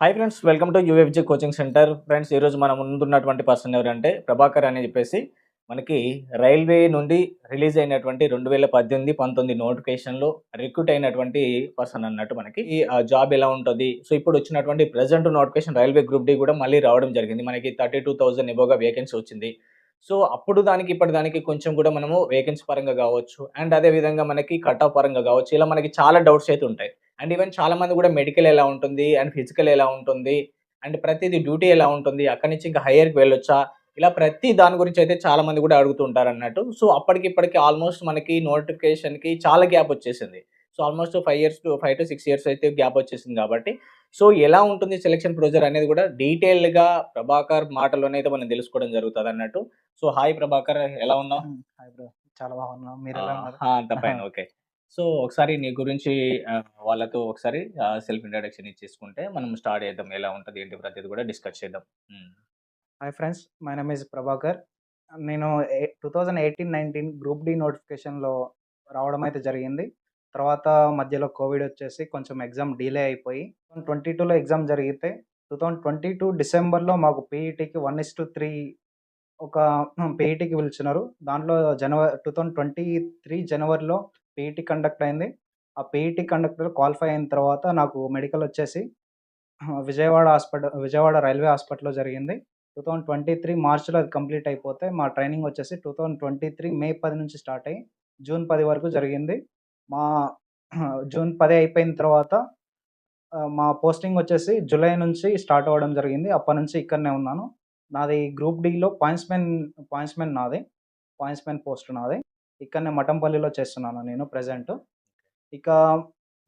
Hi friends welcome to UFG coaching centre friends ఈరోజు మనం ముందున్నటువంటి పర్సన్ ఎవరంటే ప్రభాకర్ అని చెప్పేసి మనకి రైల్వే నుండి రిలీజ్ అయినటువంటి రెండు వేల పద్దెనిమిది పంతొమ్మిది నోటిఫికేషన్లో రిక్రూట్ అయినటువంటి పర్సన్ అన్నట్టు మనకి ఈ జాబ్ ఎలా ఉంటుంది. సో ఇప్పుడు వచ్చినటువంటి present notification railway group D కూడా మళ్ళీ రావడం జరిగింది. మనకి థర్టీ టూ థౌజండ్ ఎబోగా వేకెన్సీ వచ్చింది. సో అప్పుడు దానికి ఇప్పటి దానికి కొంచెం కూడా మనము వేకెన్సీ పరంగా కావచ్చు. అండ్ అదే విధంగా మనకి కట్ ఆఫ్ పరంగా కావచ్చు. ఇలా మనకి చాలా డౌట్స్ అయితే ఉంటాయి. అండ్ ఈవెన్ చాలా మంది కూడా మెడికల్ ఎలా ఉంటుంది అండ్ ఫిజికల్ ఎలా ఉంటుంది అండ్ ప్రతిదీ డ్యూటీ ఎలా ఉంటుంది అక్కడి నుంచి ఇంకా హైయర్కి వెళ్ళొచ్చా ఇలా ప్రతి దాని గురించి అయితే చాలా మంది కూడా అడుగుతుంటారు అన్నట్టు సో అప్పటికి ఇప్పటికి ఆల్మోస్ట్ మనకి నోటిఫికేషన్కి చాలా గ్యాప్ వచ్చేసింది so almost five years to five to six years అయితే గ్యాప్ వచ్చేసింది కాబట్టి సో ఎలా ఉంటుంది సెలక్షన్ ప్రొసీజర్ అనేది కూడా డీటెయిల్గా ప్రభాకర్ మాటలోనే అయితే మనం తెలుసుకోవడం జరుగుతుంది అన్నట్టు సో హాయ్ ప్రభాకర్ ఎలా ఉన్నావు. Hi bro. చాలా బాగున్నాం. మీరు ఎలా ఉన్నారు? ఆ, అంత ఫైన్ ఓకే సో ఒకసారి నీ గురించి ఆ, వాళ్ళతో ఒకసారి సెల్ఫ్ ఇంట్రడక్షన్ ఇచ్చేసుకుంటే మనం స్టార్ట్ చేద్దాం. ఎలా ఉంటుంది ఏంటి ప్రతిది కూడా డిస్కస్ చేద్దాం. ఉమ్. Hi friends my name is Prabhakar. నేను two thousand eighteen nineteen group D నోటిఫికేషన్లో రావడం అయితే జరిగింది. తర్వాత మధ్యలో కోవిడ్ వచ్చేసి కొంచెం ఎగ్జామ్ డిలే అయిపోయి ట్వంటీ టూలో ఎగ్జామ్ జరిగితే టూ థౌజండ్ ట్వంటీ టూ డిసెంబర్లో మాకు పీఈటీకి వన్ ఇస్ టు త్రీ ఒక పీఈటీకి పిలిచినారు. దాంట్లో జనవరి టూ థౌజండ్ ట్వంటీ త్రీ జనవరిలో పీఈటీ కండక్ట్ అయింది. ఆ పీఈటీ కండక్టర్ క్వాలిఫై అయిన తర్వాత నాకు మెడికల్ వచ్చేసి విజయవాడ హాస్పిటల్ విజయవాడ రైల్వే హాస్పిటల్లో జరిగింది. టూ థౌజండ్ ట్వంటీ త్రీ మార్చ్లో అది కంప్లీట్ అయిపోతే మా ట్రైనింగ్ వచ్చేసి two thousand twenty three May పది నుంచి స్టార్ట్ అయ్యి జూన్ పది వరకు జరిగింది. మా జూన్ పది అయిపోయిన తర్వాత మా పోస్టింగ్ వచ్చేసి జూలై నుంచి స్టార్ట్ అవ్వడం జరిగింది. అప్పటి నుంచి ఇక్కడనే ఉన్నాను. నాది గ్రూప్ డీలో పాయింట్స్మెన్ పాయింట్స్మెన్ నాది. పాయింట్స్మెన్ పోస్ట్ నాది. ఇక్కడనే మఠంపల్లిలో చేస్తున్నాను నేను ప్రజెంట్ ఇక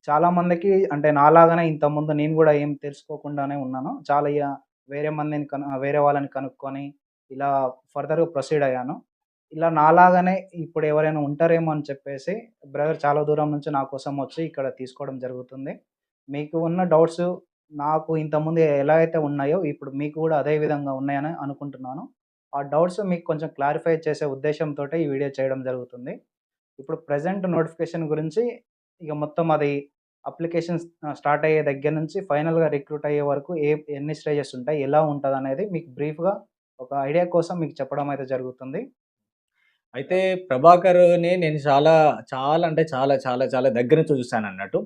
చాలా మందికి అంటే నాలాగానే ఇంతకుముందు నేను కూడా ఏం తెలుసుకోకుండానే ఉన్నాను. చాలా ఇక వేరే మందిని కను వేరే వాళ్ళని కనుక్కొని ఇలా ఫర్దర్గా ప్రొసీడ్ అయ్యాను. ఇలా నాలాగానే ఇప్పుడు ఎవరైనా ఉంటారేమో అని చెప్పేసి బ్రదర్ చాలా దూరం నుంచి నా కోసం వచ్చి ఇక్కడ తీసుకోవడం జరుగుతుంది. మీకు ఉన్న డౌట్స్ నాకు ఇంతకుముందు ఎలా అయితే ఉన్నాయో ఇప్పుడు మీకు కూడా అదే విధంగా ఉన్నాయని అనుకుంటున్నాను. ఆ డౌట్స్ మీకు కొంచెం క్లారిఫై చేసే ఉద్దేశంతో ఈ వీడియో చేయడం జరుగుతుంది. ఇప్పుడు ప్రజెంట్ నోటిఫికేషన్ గురించి ఇక మొత్తం అది అప్లికేషన్ స్టార్ట్ అయ్యే దగ్గర నుంచి ఫైనల్గా రిక్రూట్ అయ్యే వరకు ఏ ఎన్ని స్టేజెస్ ఉంటాయి ఎలా ఉంటుంది అనేది మీకు బ్రీఫ్గా ఒక ఐడియా కోసం మీకు చెప్పడం అయితే జరుగుతుంది. అయితే ప్రభాకర్ని నేను చాలా చాలా అంటే చాలా చాలా చాలా దగ్గర నుంచి చూశాను అన్నట్టు.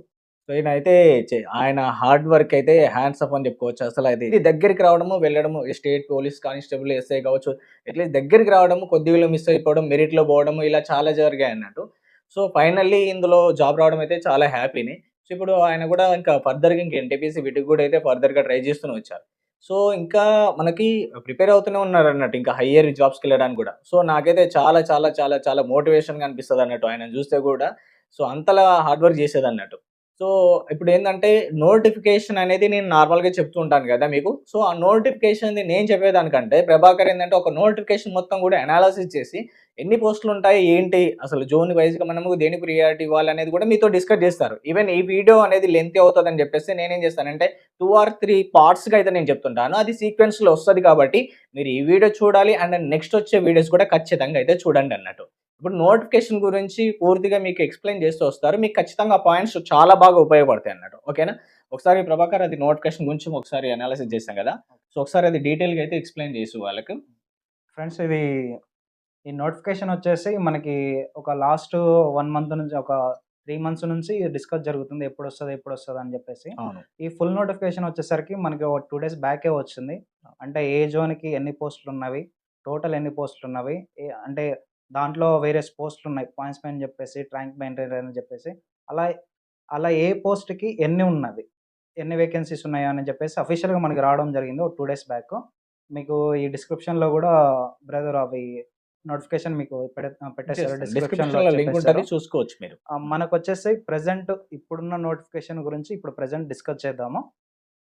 సో ఈయన చే- ఆయన హార్డ్ వర్క్ అయితే హ్యాండ్స్ అప్ అని చెప్పుకోవచ్చు. అసలు అది ఇది దగ్గరికి రావడము వెళ్ళడము స్టేట్ పోలీస్ కానిస్టేబుల్ ఎస్ఐ కావచ్చు ఎట్లీస్ట్ దగ్గరికి రావడము కొద్దిగా మిస్ అయిపోవడం మెరిట్లో పోవడము ఇలా చాలా జరిగాయి అన్నట్టు. సో ఫైనల్లీ ఇందులో జాబ్ రావడం అయితే చాలా హ్యాపీని. సో ఇప్పుడు ఆయన కూడా ఇంకా ఫర్దర్గా ఇంకా ఎన్టీపీసీ వీటికి కూడా అయితే ఫర్దర్గా ట్రై చేస్తూనే వచ్చారు. సో ఇంకా మనకి ప్రిపేర్ అవుతూనే ఉన్నారు అన్నట్టు ఇంకా హయ్యర్ జాబ్స్కి వెళ్ళడానికి కూడా. సో నాకైతే చాలా చాలా చాలా చాలా మోటివేషన్గా అనిపిస్తుంది అన్నట్టు ఆయన చూస్తే కూడా. సో అంతలా హార్డ్ వర్క్ చేసేది అన్నట్టు సో ఇప్పుడు ఏంటంటే నోటిఫికేషన్ అనేది నేను నార్మల్గా చెప్తూ ఉంటాను కదా మీకు. సో ఆ నోటిఫికేషన్ నేను చెప్పేదానికంటే ప్రభాకర్ ఏంటంటే ఒక నోటిఫికేషన్ మొత్తం కూడా అనాలిసిస్ చేసి ఎన్ని పోస్టులు ఉంటాయి ఏంటి అసలు జోన్ వైజ్గా మనము దేని ప్రియారిటీ ఇవ్వాలి అనేది కూడా మీతో డిస్కస్ చేస్తారు. ఈవెన్ ఈ వీడియో అనేది లెంత్ అవుతుందని చెప్పేసి నేనేం చేస్తానంటే టూ ఆర్ త్రీ పార్ట్స్గా అయితే నేను చెప్తుంటాను. అది సీక్వెన్స్లో వస్తుంది కాబట్టి మీరు ఈ వీడియో చూడాలి అండ్ నెక్స్ట్ వచ్చే వీడియోస్ కూడా ఖచ్చితంగా అయితే చూడండి అన్నట్టు. ఇప్పుడు నోటిఫికేషన్ గురించి పూర్తిగా మీకు ఎక్స్ప్లెయిన్ చేస్తూ వస్తారు. మీకు ఖచ్చితంగా పాయింట్స్ చాలా బాగా ఉపయోగపడతాయి అన్నట్టు. ఓకేనా? ఒకసారి ప్రభాకర్ అది నోటిఫికేషన్ గురించి ఒకసారి అనాలిసిస్ చేశాం కదా. సో ఒకసారి అది డీటెయిల్గా అయితే ఎక్స్ప్లెయిన్ చేసి వాళ్ళకి. ఫ్రెండ్స్ ఇది ఈ నోటిఫికేషన్ వచ్చేసి మనకి ఒక లాస్ట్ వన్ మంత్ నుంచి ఒక త్రీ మంత్స్ నుంచి డిస్కస్ జరుగుతుంది. ఎప్పుడు వస్తుంది ఎప్పుడు వస్తుంది అని చెప్పేసి. ఈ ఫుల్ నోటిఫికేషన్ వచ్చేసరికి మనకి ఒక టూ డేస్ బ్యాకే వచ్చింది. అంటే ఏ జోన్కి ఎన్ని పోస్టులు ఉన్నవి టోటల్ ఎన్ని పోస్టులు ఉన్నవి అంటే దాంట్లో వేరే పోస్టులు ఉన్నాయి పాయింట్స్ పైన చెప్పేసి ట్యాంక్ మెయింటైనర్ అని చెప్పేసి. అలా అలా ఏ పోస్ట్కి ఎన్ని ఉన్నవి? ఎన్ని వేకెన్సీస్ ఉన్నాయో అని చెప్పేసి అఫీషియల్గా మనకి రావడం జరిగింది ఒక టూ డేస్ బ్యాక్. మీకు ఈ డిస్క్రిప్షన్లో కూడా బ్రదర్ అవి నోటిఫికేషన్ మీకు పెట్టేస్తారు డిస్క్రిప్షన్ డిస్క్రిప్షన్లో. చూసుకోవచ్చు మీరు. మనకు వచ్చేసి ప్రజెంట్ ఇప్పుడున్న నోటిఫికేషన్ గురించి ఇప్పుడు ప్రజెంట్ డిస్కస్ చేద్దాము.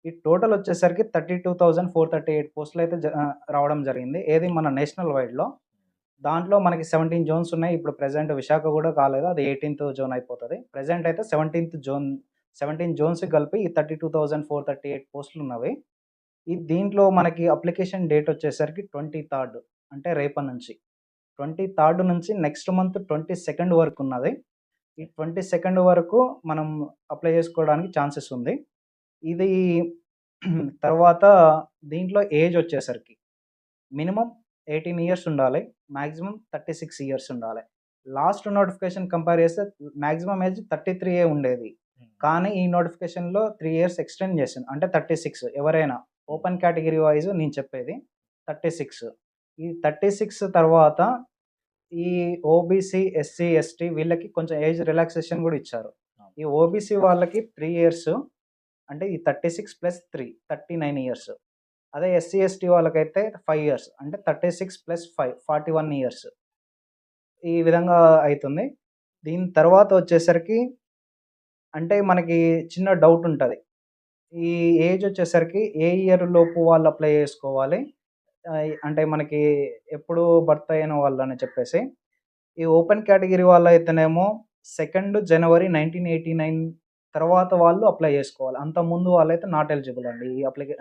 ఈ టోటల్ వచ్చేసరికి thirty two thousand four thirty eight పోస్టులు అయితే రావడం జరిగింది. ఏది మన నేషనల్ వైడ్లో? దాంట్లో మనకి సెవెంటీన్ జోన్స్ ఉన్నాయి. ఇప్పుడు ప్రజెంట్ విశాఖ కూడా కాలేదు. అది ఎయిటీన్త్ జోన్ అయిపోతుంది. ప్రజెంట్ అయితే సెవెంటీన్త్ జోన్ సెవెంటీన్ జోన్స్ కలిపి ఈ thirty two thousand four thirty eight పోస్టులు ఉన్నవి. ఈ దీంట్లో మనకి అప్లికేషన్ డేట్ వచ్చేసరికి ట్వంటీ థర్డ్ అంటే రేపటి నుంచి. ట్వంటీ థర్డ్ నుంచి నెక్స్ట్ మంత్ ట్వంటీ సెకండ్ వరకు ఉన్నది. ఈ ట్వంటీ సెకండ్ వరకు మనం అప్లై చేసుకోవడానికి ఛాన్సెస్ ఉంది. ఇది తర్వాత దీంట్లో ఏజ్ వచ్చేసరికి మినిమం ఎయిటీన్ ఇయర్స్ ఉండాలి మ్యాక్సిమం థర్టీ సిక్స్ ఇయర్స్ ఉండాలి. లాస్ట్ నోటిఫికేషన్ కంపేర్ చేస్తే మ్యాక్సిమం ఏజ్ థర్టీ త్రీ ఏ ఉండేది. కానీ ఈ నోటిఫికేషన్లో త్రీ ఇయర్స్ ఎక్స్టెండ్ చేసింది అంటే థర్టీ సిక్స్ ఎవరైనా ఓపెన్ కేటగిరీ వైజ్ నేను చెప్పేది థర్టీ సిక్స్. ఈ థర్టీ సిక్స్ తర్వాత ఈ ఓబీసీ ఎస్సీ ఎస్టీ వీళ్ళకి కొంచెం ఏజ్ రిలాక్సేషన్ కూడా ఇచ్చారు. ఈ ఓబీసీ వాళ్ళకి త్రీ ఇయర్స్ అంటే ఈ thirty six plus three thirty nine years. అదే ఎస్సీ ఎస్టీ వాళ్ళకైతే ఫైవ్ ఇయర్స్ అంటే thirty six plus five forty one years ఈ విధంగా అవుతుంది దీని తర్వాత వచ్చేసరికి అంటే మనకి చిన్న డౌట్ ఉంటుంది. ఈ ఏజ్ వచ్చేసరికి ఏ ఇయర్ లోపు వాళ్ళు అప్లై చేసుకోవాలి? అంటే మనకి ఎప్పుడు బర్త్ అయిన వాళ్ళు అని చెప్పేసి. ఈ ఓపెన్ కేటగిరీ వాళ్ళు అయితేనేమో సెకండ్ జనవరి నైన్టీన్ ఎయిటీ నైన్ తర్వాత వాళ్ళు అప్లై చేసుకోవాలి. అంత ముందు వాళ్ళైతే నాట్ ఎలిజిబుల్ అండి. ఈ అప్లికే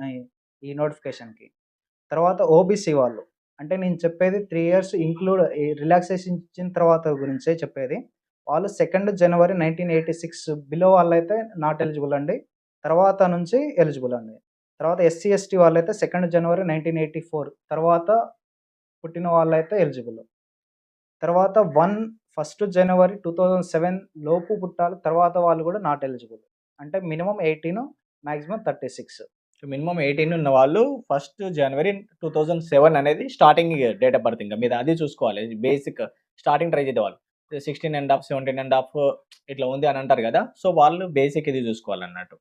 ఈ నోటిఫికేషన్కి. తర్వాత ఓబీసీ వాళ్ళు. అంటే నేను చెప్పేది త్రీ ఇయర్స్ ఇంక్లూడ్ రిలాక్సేషన్ ఇచ్చిన తర్వాత గురించే చెప్పేది. వాళ్ళు సెకండ్ జనవరి నైన్టీన్ ఎయిటీ సిక్స్ బిలో వాళ్ళైతే నాట్ ఎలిజిబుల్ అండి. తర్వాత నుంచి ఎలిజిబుల్ అండి. తర్వాత ఎస్సీ ఎస్టీ వాళ్ళైతే సెకండ్ జనవరి నైన్టీన్ ఎయిటీ ఫోర్. తర్వాత పుట్టిన వాళ్ళైతే ఎలిజిబుల్. తర్వాత వన్ ఫస్ట్ జనవరి టూ థౌజండ్ సెవెన్ లోపు పుట్టాలి. తర్వాత వాళ్ళు కూడా నాట్ ఎలిజిబుల్. అంటే minimum eighteen maximum thirty six. Minimum eighteen ఉన్న వాళ్ళు ఫస్ట్ జనవరి టూ థౌజండ్ సెవెన్ అనేది స్టార్టింగ్ డేట్ ఆఫ్ బర్త్ ఇంకా. మీద అది చూసుకోవాలి. బేసిక్ స్టార్టింగ్ ట్రై చేసే వాళ్ళు sixteen and half seventeen and half ఇట్లా ఉంది అని అంటారు కదా. సో వాళ్ళు బేసిక్ ఇది చూసుకోవాలి అన్నట్టు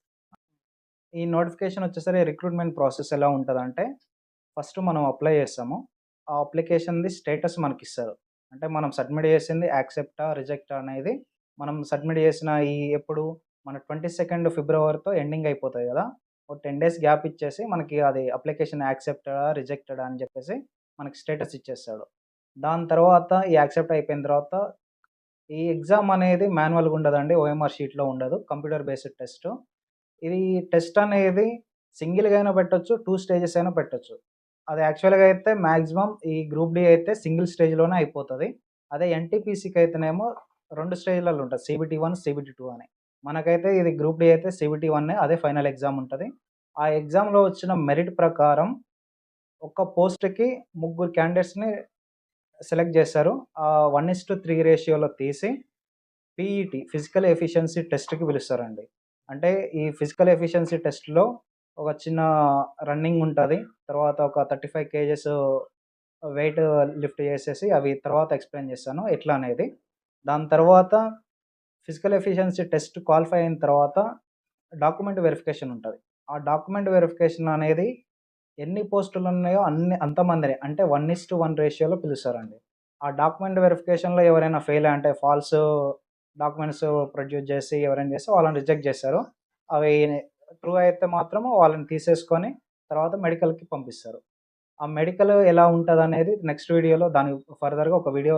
ఈ నోటిఫికేషన్ వచ్చేసరికి రిక్రూట్మెంట్ ప్రాసెస్ ఎలా ఉంటుందంటే ఫస్ట్ మనం అప్లై చేస్తాము. ఆ అప్లికేషన్ది స్టేటస్ మనకి ఇస్తారు. అంటే మనం సబ్మిట్ చేసింది యాక్సెప్టా రిజెక్టా అనేది మనం సబ్మిట్ చేసిన ఈ ఎప్పుడు? మన ట్వంటీ సెకండ్ ఫిబ్రవరితో ఎండింగ్ అయిపోతుంది కదా. ఒక టెన్ డేస్ గ్యాప్ ఇచ్చేసి మనకి అది అప్లికేషన్ యాక్సెప్టెడా రిజెక్టెడా అని చెప్పేసి మనకి స్టేటస్ ఇచ్చేస్తాడు. దాని తర్వాత ఈ యాక్సెప్ట్ అయిపోయిన తర్వాత ఈ ఎగ్జామ్ అనేది మాన్యువల్గా ఉండదండి ఓఎంఆర్ షీట్లో ఉండదు కంప్యూటర్ బేస్డ్ టెస్ట్. ఇది టెస్ట్ అనేది సింగిల్గా అయినా పెట్టొచ్చు టూ స్టేజెస్ అయినా పెట్టొచ్చు. అది యాక్చువల్గా అయితే మ్యాక్సిమం ఈ గ్రూప్ డి అయితే సింగిల్ స్టేజ్లోనే అయిపోతుంది. అదే ఎన్టీపీసీకి అయితేనేమో రెండు స్టేజ్లలో ఉంటుంది సిబిటీ వన్ సిబిటీ టూ అని. మనకైతే ఇది గ్రూప్ డి అయితే సివిటీ వన్ అదే ఫైనల్ ఎగ్జామ్ ఉంటుంది. ఆ ఎగ్జామ్లో వచ్చిన మెరిట్ ప్రకారం ఒక పోస్ట్కి ముగ్గురు క్యాండిడేట్స్ని సెలెక్ట్ చేస్తారు ఆ వన్ ఇస్ టు త్రీ రేషియోలో తీసి పీఈటీ ఫిజికల్ ఎఫిషియన్సీ టెస్ట్కి పిలుస్తారండి. అంటే ఈ ఫిజికల్ ఎఫిషియన్సీ టెస్ట్లో ఒక చిన్న రన్నింగ్ ఉంటుంది. తర్వాత ఒక thirty five kgs weight lift చేసేసి అవి తర్వాత ఎక్స్ప్లెయిన్ చేస్తాను. ఎట్లా అనేది. దాని తర్వాత ఫిజికల్ ఎఫిషియన్సీ టెస్ట్ క్వాలిఫై అయిన తర్వాత డాక్యుమెంట్ వెరిఫికేషన్ ఉంటుంది. ఆ డాక్యుమెంట్ వెరిఫికేషన్ అనేది ఎన్ని పోస్టులు ఉన్నాయో అన్ని అంతమందిని అంటే వన్ ఇస్ టు వన్ రేషియోలో పిలుస్తారండి. ఆ డాక్యుమెంట్ వెరిఫికేషన్లో ఎవరైనా ఫెయిల్ అంటే ఫాల్స్ డాక్యుమెంట్స్ ప్రొడ్యూస్ చేసి ఎవరైనా చేస్తే వాళ్ళని రిజెక్ట్ చేస్తారు. అవి ట్రూ అయితే మాత్రం వాళ్ళని తీసేసుకొని తర్వాత మెడికల్కి పంపిస్తారు. ఆ మెడికల్ ఎలా ఉంటుంది అనేది నెక్స్ట్ వీడియోలో దాని ఫర్దర్గా ఒక వీడియో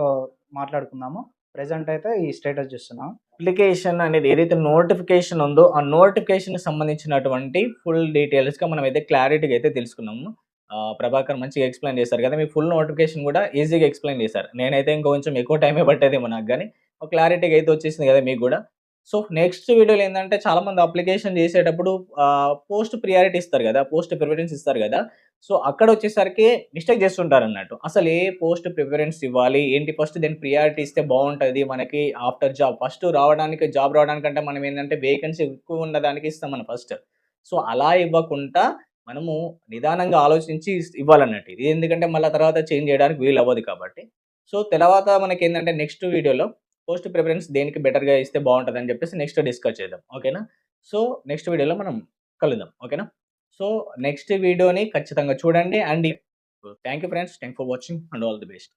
మాట్లాడుకుందాము. ప్రజెంట్ అయితే ఈ స్టేటస్ చూస్తున్నాం. అప్లికేషన్ అనేది ఏదైతే నోటిఫికేషన్ ఉందో ఆ నోటిఫికేషన్ సంబంధించినటువంటి ఫుల్ డీటెయిల్స్గా మనం అయితే క్లారిటీగా అయితే తెలుసుకున్నాము ప్రభాకర్ మంచిగా ఎక్స్ప్లెయిన్ చేశారు కదా మీ ఫుల్ నోటిఫికేషన్ కూడా ఈజీగా ఎక్స్ప్లెయిన్ చేశారు. నేనైతే ఇంకొంచెం ఎక్కువ టైమే పట్టేదేమో నాకు కానీ ఒక క్లారిటీగా అయితే వచ్చేసింది కదా మీకు కూడా. సో నెక్స్ట్ వీడియోలో ఏంటంటే చాలా మంది అప్లికేషన్ చేసేటప్పుడు పోస్ట్ ప్రియారిటీ ఇస్తారు కదా పోస్ట్ ప్రిఫరెన్స్ ఇస్తారు కదా. సో అక్కడ వచ్చేసరికి మిస్టేక్ చేస్తుంటారు అన్నట్టు అసలు ఏ పోస్ట్ ప్రిఫరెన్స్ ఇవ్వాలి? ఏంటి ఫస్ట్ దీని ప్రియారిటీ ఇస్తే బాగుంటుంది? మనకి ఆఫ్టర్ జాబ్ ఫస్ట్ రావడానికి జాబ్ రావడానికంటే మనం ఏంటంటే వేకెన్సీ ఎక్కువ ఉన్నదానికి ఇస్తాం మనం ఫస్ట్ సో అలా ఇవ్వకుండా మనము నిదానంగా ఆలోచించి ఇవ్వాలన్నట్టు. ఇది ఎందుకంటే మళ్ళీ తర్వాత చేంజ్ చేయడానికి వీలు అవ్వదు కాబట్టి. సో తర్వాత మనకి ఏంటంటే నెక్స్ట్ వీడియోలో పోస్ట్ ప్రిఫరెన్స్ దేనికి బెటర్గా ఇస్తే బాగుంటుంది అని చెప్పేసి నెక్స్ట్ డిస్కస్ చేద్దాం. ఓకేనా? సో నెక్స్ట్ వీడియోలో మనం కలుద్దాం. ఓకేనా? సో నెక్స్ట్ వీడియోని ఖచ్చితంగా చూడండి and thank you friends. Thank for watching and all the best.